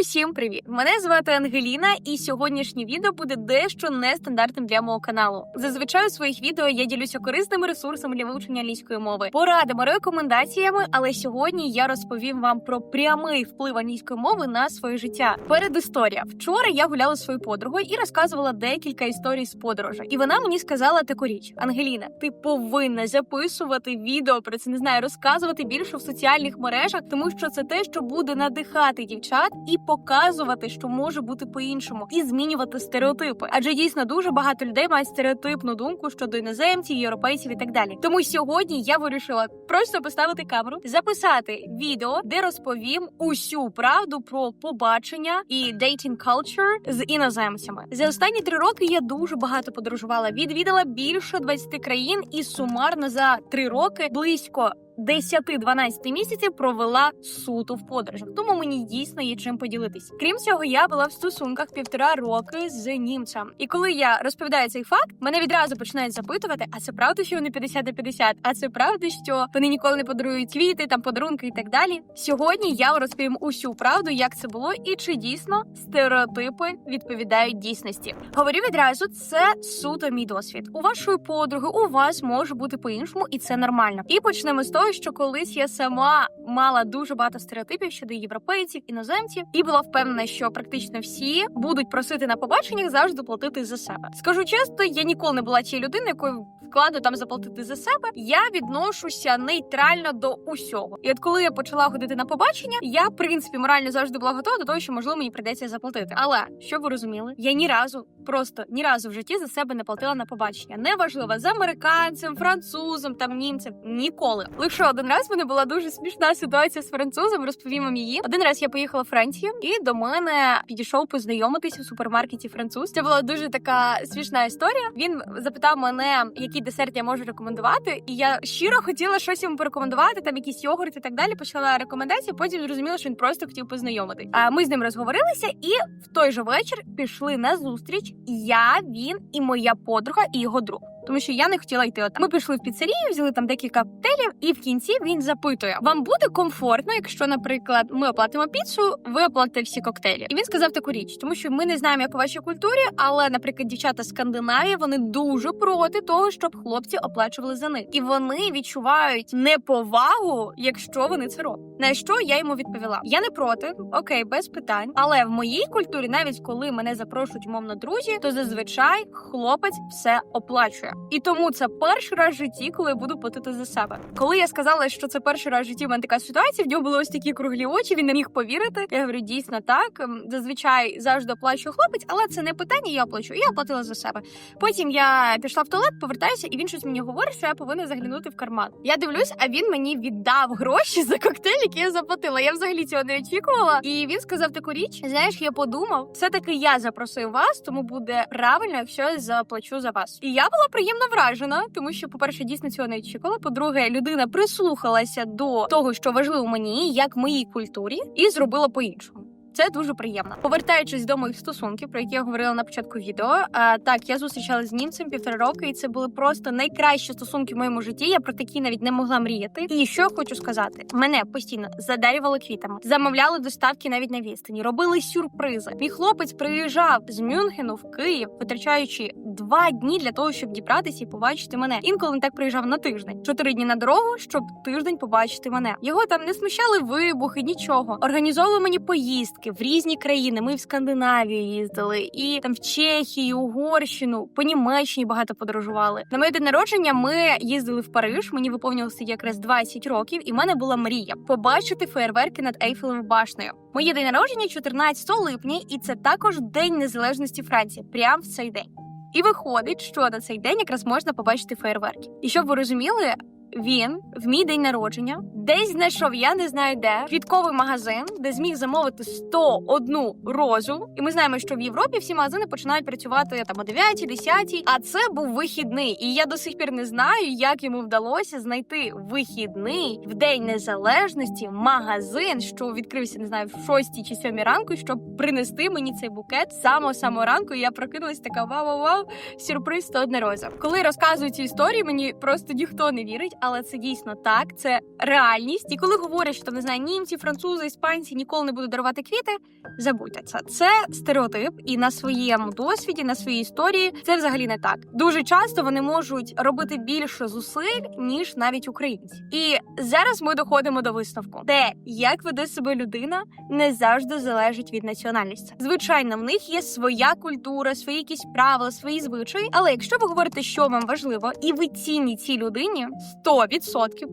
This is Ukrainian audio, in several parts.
Усім привіт! Мене звати Ангеліна, і сьогоднішнє відео буде дещо нестандартним для мого каналу. Зазвичай у своїх відео я ділюся корисними ресурсами для вивчення англійської мови, порадами, рекомендаціями. Але сьогодні я розповім вам про прямий вплив англійської мови на своє життя. Передісторія. Вчора я гуляла зі своєю подругою і розказувала декілька історій з подорожей. І вона мені сказала таку річ: Ангеліна, ти повинна записувати відео про це, не знаю, розказувати більше в соціальних мережах, тому що це те, що буде надихати дівчат і показувати, що може бути по-іншому, і змінювати стереотипи. Адже дійсно дуже багато людей мають стереотипну думку щодо іноземців, європейців і так далі. Тому сьогодні я вирішила просто поставити камеру, записати відео, де розповім усю правду про побачення і dating culture з іноземцями. За останні три роки я дуже багато подорожувала. Відвідала більше 20 країн, і сумарно за три роки близько 10-12 місяців провела суто в подорожах, тому мені дійсно є чим поділитись. Крім цього, я була в стосунках півтора роки з німцем. І коли я розповідаю цей факт, мене відразу починають запитувати: а це правда, що вони 50 на 50? А це правда, що вони ніколи не подарують квіти, там подарунки і так далі. Сьогодні я розповім усю правду, як це було, і чи дійсно стереотипи відповідають дійсності. Говорю відразу, це суто мій досвід. У вашої подруги у вас може бути по-іншому, і це нормально. І почнемо з того, що колись я сама мала дуже багато стереотипів щодо європейців, іноземців, і була впевнена, що практично всі будуть просити на побаченнях завжди платити за себе. Скажу чесно, я ніколи не була тією людиною, якою вкладу там заплатити за себе. Я відношуся нейтрально до усього. І от коли я почала ходити на побачення, я в принципі морально завжди була готова до того, що можливо мені прийдеться заплатити. Але щоб ви розуміли, я ні разу, просто ні разу в житті за себе не платила на побачення. Неважливо з американцем, французом, там німцем. Ніколи. Лише один раз мене була дуже смішна ситуація з французом. Розповім вам її. Один раз я поїхала в Францію, і до мене підійшов познайомитися в супермаркеті француз. Це була дуже така смішна історія. Він запитав мене, який десерт я можу рекомендувати, і я щиро хотіла щось йому порекомендувати, там якісь йогурт і так далі. Почала рекомендації. Потім зрозуміла, що він просто хотів познайомити. А ми з ним розговорилися, і в той же вечір пішли на зустріч. Я, він і моя подруга, і його друг. Тому що я не хотіла йти. От ми пішли в піцерію, взяли там декілька коктейлів, і в кінці він запитує: вам буде комфортно, якщо, наприклад, ми оплатимо піцу, ви оплатите всі коктейлі. І він сказав таку річ, тому що ми не знаємо, як у вашій культурі, але, наприклад, дівчата з Скандинавії вони дуже проти того, щоб хлопці оплачували за них, і вони відчувають неповагу, якщо вони це роблять. На що я йому відповіла: я не проти, окей, без питань. Але в моїй культурі, навіть коли мене запрошують умовно друзі, то зазвичай хлопець все оплачує. І тому це перший раз в житті, коли я буду платити за себе. Коли я сказала, що це перший раз в житті в мене така ситуація, в нього були ось такі круглі очі. Він не міг повірити. Я говорю, дійсно так. Ем, Зазвичай завжди оплачує хлопець, але це не питання. Я оплачу. Я оплатила за себе. Потім я пішла в туалет, повертаюся, і він щось мені говорить, що я повинна заглянути в карман. Я дивлюсь, а він мені віддав гроші за коктейль, який я заплатила. Я взагалі цього не очікувала. І він сказав таку річ: знаєш, я подумав, все таки я запросив вас, тому буде правильно, якщо я заплачу за вас. І я була приємно вражена, тому що, по-перше, дійсно цього не очікувала. По-друге, людина прислухалася до того, що важливо мені, як моїй культурі, і зробила по-іншому. Це дуже приємно. Повертаючись до моїх стосунків, про які я говорила на початку відео. А, так, я зустрічалася з німцем півтора роки, і це були просто найкращі стосунки в моєму житті. Я про такі навіть не могла мріяти. І що я хочу сказати: мене постійно задарювали квітами, замовляли доставки навіть на відстані, робили сюрпризи. Мій хлопець приїжджав з Мюнхену в Київ, витрачаючи два дні для того, щоб дібратися і побачити мене. Інколи він так приїжджав на тиждень, чотири дні на дорогу, щоб тиждень побачити мене. Його там не смущали вибухи, нічого. Організовували мені поїздки в різні країни. Ми в Скандинавію їздили, і там в Чехію, Угорщину, по Німеччині багато подорожували. На моє день народження ми їздили в Париж. Мені виповнилося якраз 20 років, і в мене була мрія побачити фейерверки над Ейфелевою башнею. Моє день народження 14 липня, і це також День Незалежності Франції. Прямо в цей день. І виходить, що на цей день якраз можна побачити фейерверки. І щоб ви розуміли, він в мій день народження десь знайшов, я не знаю де, квітковий магазин, де зміг замовити 101 розу. І ми знаємо, що в Європі всі магазини починають працювати там о 9 10 А це був вихідний. І я до сих пір не знаю, як йому вдалося знайти вихідний в день незалежності магазин, що відкрився, не знаю, в 6 чи 7 ранку, щоб принести мені цей букет самого самого ранку. І я прокинулась така вау-вау-вау, сюрприз 101 роза. Коли розказую ці історії, мені просто ніхто не вірить. Але це дійсно так. Це реальність. І коли говорять, що не знаю, німці, французи, іспанці ніколи не будуть дарувати квіти, забудьте це. Це стереотип, і на своєму досвіді, на своїй історії це взагалі не так. Дуже часто вони можуть робити більше зусиль ніж навіть українці. І зараз ми доходимо до висновку, де як веде себе людина, не завжди залежить від національності. Звичайно, в них є своя культура, свої якісь правила, свої звичаї. Але якщо ви говорите, що вам важливо, і ви цінні цій людині 100%,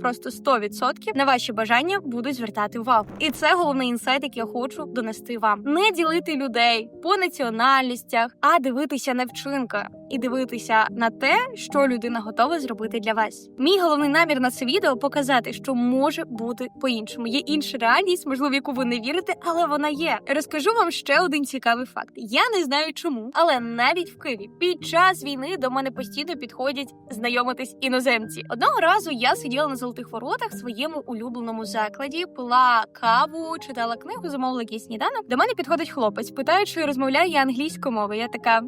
просто 100% на ваші бажання будуть звертати увагу. І це головний інсайт, який я хочу донести вам. Не ділити людей по національностях, а дивитися на вчинка і дивитися на те, що людина готова зробити для вас. Мій головний намір на це відео показати, що може бути по-іншому. Є інша реальність, можливо, яку ви не вірите, але вона є. Розкажу вам ще один цікавий факт. Я не знаю чому, але навіть в Києві під час війни до мене постійно підходять знайомитись іноземці. Одного разу я сиділа на золотих воротах в своєму улюбленому закладі, пила каву, читала книгу, замовила якийсь сніданок. До мене підходить хлопець, питає, чи розмовляю я англійською мовою. Я така.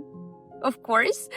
Of course.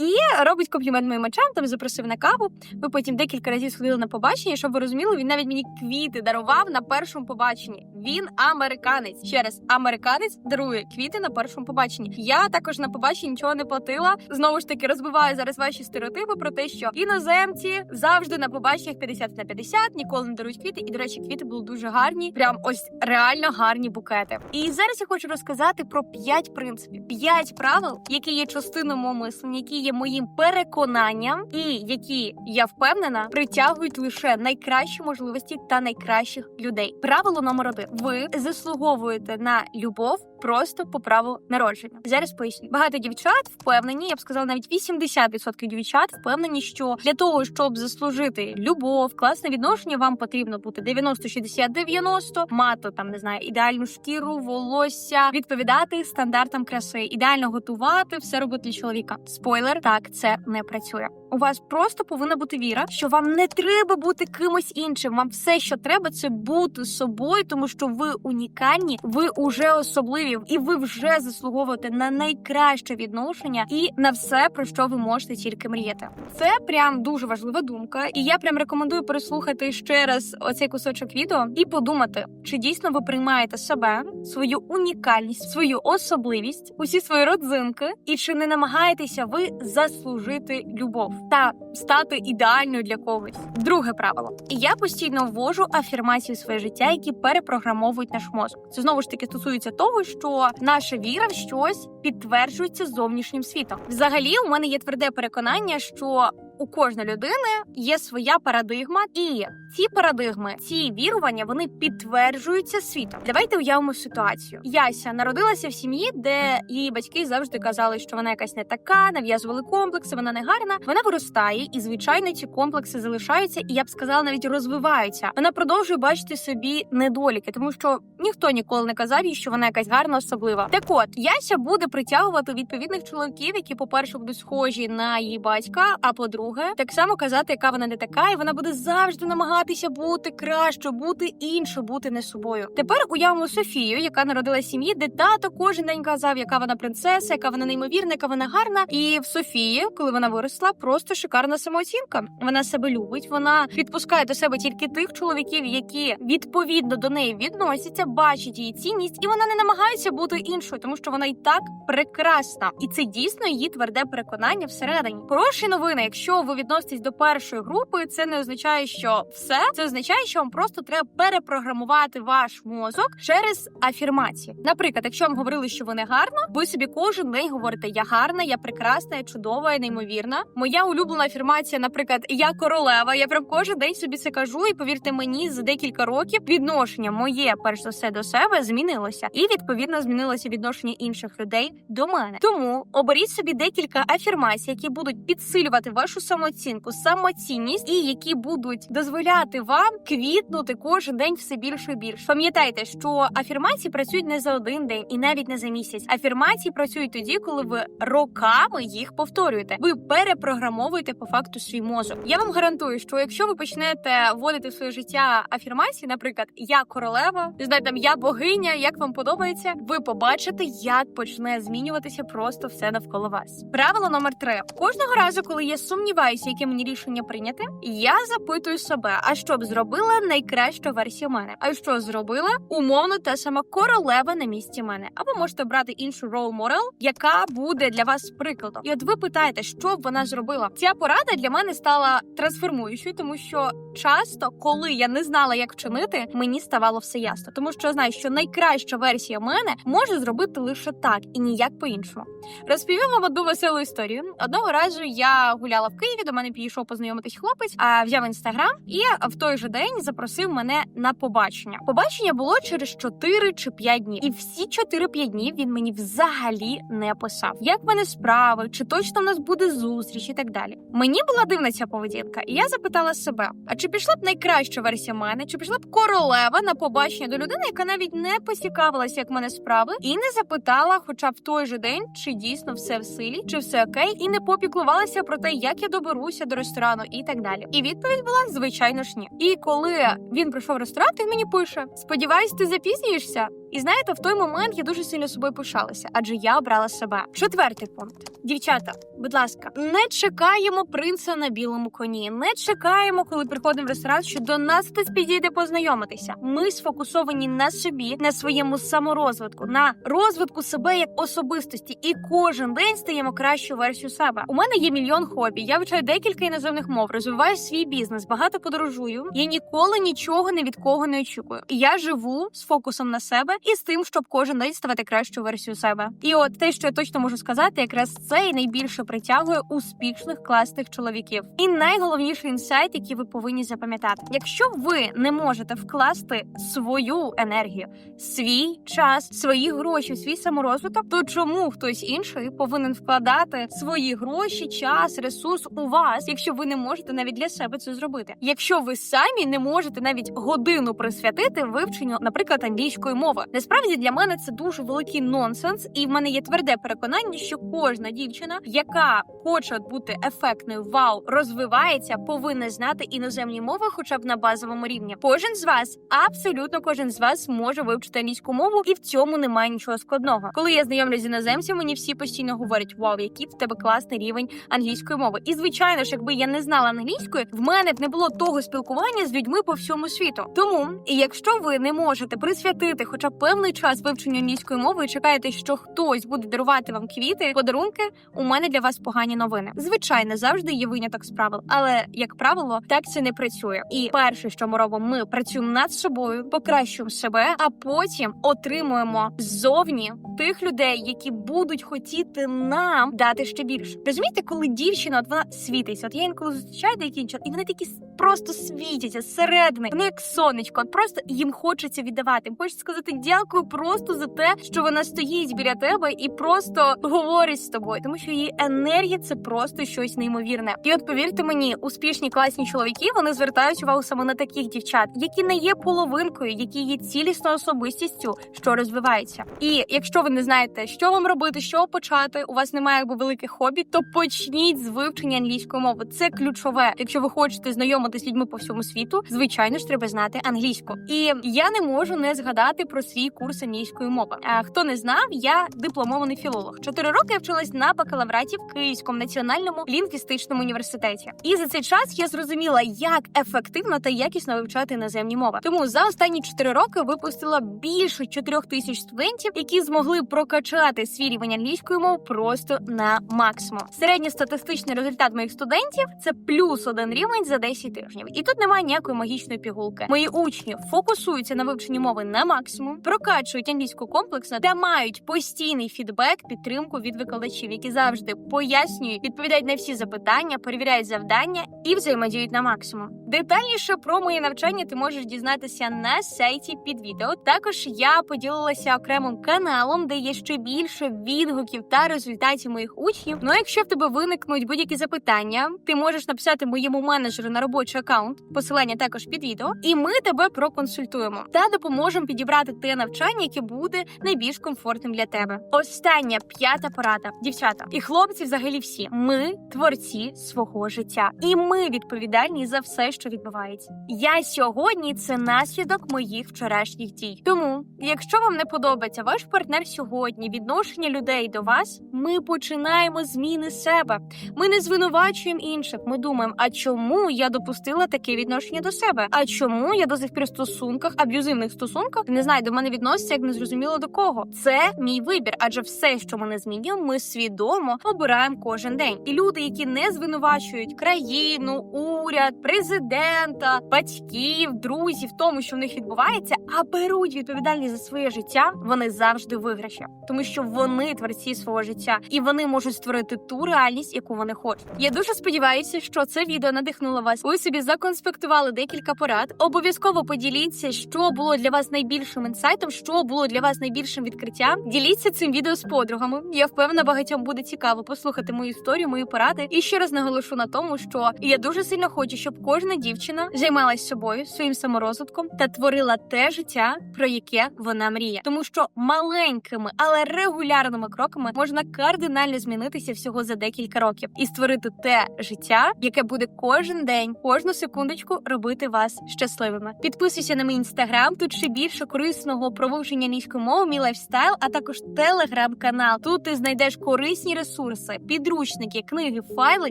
І робить комплімент моїм очам, там запросив на каву. Ми потім декілька разів сходили на побачення. Щоб ви розуміли, він навіть мені квіти дарував на першому побаченні. Він американець. Ще раз, американець дарує квіти на першому побаченні. Я також на побаченні нічого не платила. Знову ж таки, розбиваю зараз ваші стереотипи про те, що іноземці завжди на побаченнях 50 на 50, ніколи не дарують квіти. І до речі, квіти були дуже гарні, прям ось реально гарні букети. І зараз я хочу розказати про п'ять принципів, п'ять правил, які є частиною мого мислення, які є моїм переконанням, і які я впевнена притягують лише найкращі можливості та найкращих людей. Правило номер один: ви заслуговуєте на любов. Просто по праву народження. Зараз поясню. Багато дівчат впевнені, я б сказала, навіть 80% дівчат впевнені, що для того, щоб заслужити любов, класне відношення, вам потрібно бути 90-60-90, мати там не знаю, ідеальну шкіру, волосся, відповідати стандартам краси, ідеально готувати, все робити для чоловіка. Спойлер, так це не працює. У вас просто повинна бути віра, що вам не треба бути кимось іншим. Вам все, що треба, це бути собою, тому що ви унікальні, ви уже особливі, і ви вже заслуговуєте на найкраще відношення і на все, про що ви можете тільки мріяти. Це прям дуже важлива думка, і я прям рекомендую переслухати ще раз оцей кусочок відео і подумати, чи дійсно ви приймаєте себе, свою унікальність, свою особливість, усі свої родзинки, і чи не намагаєтеся ви заслужити любов та стати ідеальною для когось. Друге правило: я постійно ввожу афірмації в своє життя, які перепрограмовують наш мозок. Це знову ж таки стосується того, що наша віра в щось підтверджується зовнішнім світом. Взагалі, у мене є тверде переконання, що у кожної людини є своя парадигма, і ці парадигми, ці вірування, вони підтверджуються світом. Давайте уявимо ситуацію. Яся народилася в сім'ї, де її батьки завжди казали, що вона якась не така, нав'язували комплекси, вона не гарна. Вона виростає, і звичайно, ці комплекси залишаються, і я б сказала, навіть розвиваються. Вона продовжує бачити собі недоліки, тому що ніхто ніколи не казав їй, що вона якась гарна, особлива. Так от Яся буде притягувати відповідних чоловіків, які, по перше, будуть схожі на її батька, а по-друге, так само казати, яка вона не така, і вона буде завжди намагатися бути краще, бути іншою, бути не собою. Тепер уявимо Софію, яка народила сім'ї, де тато кожен день казав, яка вона принцеса, яка вона неймовірна, яка вона гарна. І в Софії, коли вона виросла, просто шикарна самооцінка. Вона себе любить, вона підпускає до себе тільки тих чоловіків, які відповідно до неї відносяться, бачать її цінність, і вона не намагається бути іншою, тому що вона і так прекрасна, і це дійсно її тверде переконання всередині. Хороші новини, якщо ви відноситесь до першої групи, це не означає, що все це означає, що вам просто треба перепрограмувати ваш мозок через афірмації. Наприклад, якщо вам говорили, що ви не гарна, ви собі кожен день говорите: я гарна, я прекрасна, я чудова, я неймовірна. Моя улюблена афірмація, наприклад, я королева. Я прям кожен день собі це кажу, і повірте мені, за декілька років відношення моє перш за все до себе змінилося, і відповідно змінилося відношення інших людей до мене. Тому оберіть собі декілька афірмацій, які будуть підсилювати вашу самооцінку, самоцінність і які будуть дозволяти вам квітнути кожен день все більше і більше. Пам'ятайте, що афірмації працюють не за один день і навіть не за місяць. Афірмації працюють тоді, коли ви роками їх повторюєте. Ви перепрограмовуєте по факту свій мозок. Я вам гарантую, що якщо ви почнете вводити в своє життя афірмації, наприклад, я королева, не там я богиня, як вам подобається, ви побачите, як почне змінюватися просто все навколо вас. Правило номер три: кожного разу, коли є сумні сумніваюся, яке мені рішення прийняти, я запитую себе, а що б зробила найкраща версія мене? А що зробила умовно та сама королева на місці мене? Або можете брати іншу role model, яка буде для вас прикладом. І от ви питаєте, що б вона зробила? Ця порада для мене стала трансформуючою, тому що часто, коли я не знала, як вчинити, мені ставало все ясно, тому що я знаю, що найкраща версія мене може зробити лише так і ніяк по-іншому. Розповім вам одну веселу історію. Одного разу я гуляла в Києві. До мене підійшов познайомитись хлопець, а взяв інстаграм і в той же день запросив мене на побачення. Побачення було через 4 чи 5 днів, і всі 4-5 днів він мені взагалі не писав. Як в мене справи, чи точно в нас буде зустріч і так далі. Мені була дивна ця поведінка, і я запитала себе: а чи пішла б найкраща версія мене, чи пішла б королева на побачення до людини, яка навіть не поцікавилася, як в мене справи, і не запитала, хоча б в той же день, чи дійсно все в силі, чи все окей, і не попіклувалася про те, як я доберуся до ресторану і так далі. І відповідь була звичайно ж ні. І коли він прийшов в ресторан, він мені пише: Сподіваюсь, ти запізнюєшся. І знаєте, в той момент я дуже сильно собою пишалася, адже я обрала себе. Четвертий пункт. Дівчата, будь ласка, не чекаємо принца на білому коні. Не чекаємо, коли приходимо в ресторан, що до нас хтось підійде познайомитися. Ми сфокусовані на собі, на своєму саморозвитку, на розвитку себе як особистості, і кожен день стаємо кращу версію себе. У мене є мільйон хобі. Я вивчаю декілька іноземних мов, розвиваю свій бізнес, багато подорожую. Я ніколи нічого ні від кого не очікую. Я живу з фокусом на себе і з тим, щоб кожен день ставати кращу версію себе. І от те, що я точно можу сказати, якраз це і найбільше притягує успішних класних чоловіків. І найголовніший інсайт, який ви повинні запам'ятати: якщо ви не можете вкласти свою енергію, свій час, свої гроші, свій саморозвиток, то чому хтось інший повинен вкладати свої гроші, час, ресурс у вас, якщо ви не можете навіть для себе це зробити? Якщо ви самі не можете навіть годину присвятити вивченню, наприклад, англійської мови, насправді для мене це дуже великий нонсенс, і в мене є тверде переконання, що кожна дівчина, яка хоче бути ефектною, вау, розвивається, повинна знати іноземні мови, хоча б на базовому рівні. Кожен з вас, абсолютно кожен з вас може вивчити англійську мову, і в цьому немає нічого складного. Коли я знайомлюсь з іноземцями, мені всі постійно говорять: Вау, який в тебе класний рівень англійської мови. І звичайно ж, якби я не знала англійської, в мене б не було того спілкування з людьми по всьому світу. Тому, якщо ви не можете присвятити хоча б певний час вивченню англійської мови і чекаєте, що хтось буде дарувати вам квіти, подарунки, у мене для вас погані новини. Звичайно, завжди є виняток з правил, але як правило, так це не працює. І перше, що ми робимо, ми працюємо над собою, покращуємо себе, а потім отримуємо ззовні тих людей, які будуть хотіти нам дати ще більше. Розумієте, коли дівчина от вона світиться, от я інколи зустрічаю деякі дівчат, і вони такі просто світяться зсередини. Вони як сонечко, просто їм хочеться віддавати. Їм хочеться сказати дякую просто за те, що вона стоїть біля тебе і просто говорить з тобою, тому що її енергія це просто щось неймовірне. І от повірте мені, успішні класні чоловіки вони звертають увагу саме на таких дівчат, які не є половинкою, які є цілісною особистістю, що розвивається. І якщо ви не знаєте, що вам робити, що почати, у вас немає якби великих хобі, то почніть з вивчення англійської мови. Це ключове. Якщо ви хочете знайомитися з людьми по всьому світу, звичайно ж треба знати англійську. І я не можу не згадати про свій курс англійської мови. А хто не знав, я дипломований філолог. Чотири роки я вчилась на бакалавраті в Київському національному лінгвістичному університеті. І за цей час я зрозуміла, як ефективно та якісно вивчати іноземні мови. Тому за останні чотири роки випустила більше чотирьох тисяч студентів, які змогли прокачати свій рівень англійської мови просто на максимум. Середньостатистичний результат моїх студентів це плюс один рівень за 10 тижнів. І тут немає ніякої магічної пігулки. Мої учні фокусуються на вивченні мови на максимум, прокачують англійську комплексно та мають постійний фідбек, підтримку від викладачів, які завжди пояснюють, відповідають на всі запитання, перевіряють завдання і взаємодіють на максимум. Детальніше про моє навчання ти можеш дізнатися на сайті під відео. Також я поділилася окремим каналом, де є ще більше відгуків та результатів моїх учнів. Ну, якщо в тебе виникнуть будь-які запитання, ти можеш написати моєму менеджеру на робочу робочий аккаунт, посилання також під відео, і ми тебе проконсультуємо та допоможемо підібрати те навчання, яке буде найбільш комфортним для тебе. Остання п'ята порада, дівчата і хлопці, взагалі всі. Ми творці свого життя, і ми відповідальні за все, що відбувається. Я сьогодні це наслідок моїх вчорашніх дій. Тому, якщо вам не подобається ваш партнер сьогодні, відношення людей до вас, ми починаємо зміни себе. Ми не звинувачуємо інших. Ми думаємо, а чому я допустила таке відношення до себе? А чому я до сих пір в стосунках, аб'юзивних стосунках, не знаю, до мене відноситься як незрозуміло до кого. Це мій вибір, адже все, що ми не змінюємо, ми свідомо обираємо кожен день. І люди, які не звинувачують країну, уряд, президента, батьків, друзів, тому, що в них відбувається, а беруть відповідальність за своє життя, вони завжди виграші, тому що вони творці свого життя, і вони можуть створити ту реальність, яку вони хочуть. Я дуже сподіваюся, що це відео надихнуло вас. Ви собі законспектували декілька порад. Обов'язково поділіться, що було для вас найбільшим інсайтом, що було для вас найбільшим відкриттям. Діліться цим відео з подругами. Я впевнена, багатьом буде цікаво послухати мою історію, мої поради. І ще раз наголошу на тому, що я дуже сильно хочу, щоб кожна дівчина займалась собою, своїм саморозвитком та творила те життя, про яке вона мріє, тому що маленькими, але регулярними кроками можна кардинально змінитися всього за декілька років і створити те життя, яке буде кожен день, кожну секундочку робити вас щасливими. Підписуйся на мій інстаграм. Тут ще більше корисного про вивчення англійської мови, мій лайфстайл, а також телеграм-канал. Тут ти знайдеш корисні ресурси, підручники, книги, файли,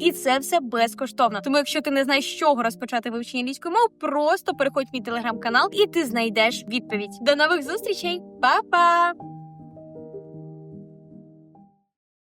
і це все безкоштовно. Тому, якщо ти не знаєш, з чого розпочати вивчення англійської мови, просто переходь в мій телеграм-канал і ти знайдеш відповідь. До нових зустрічей, Па-па!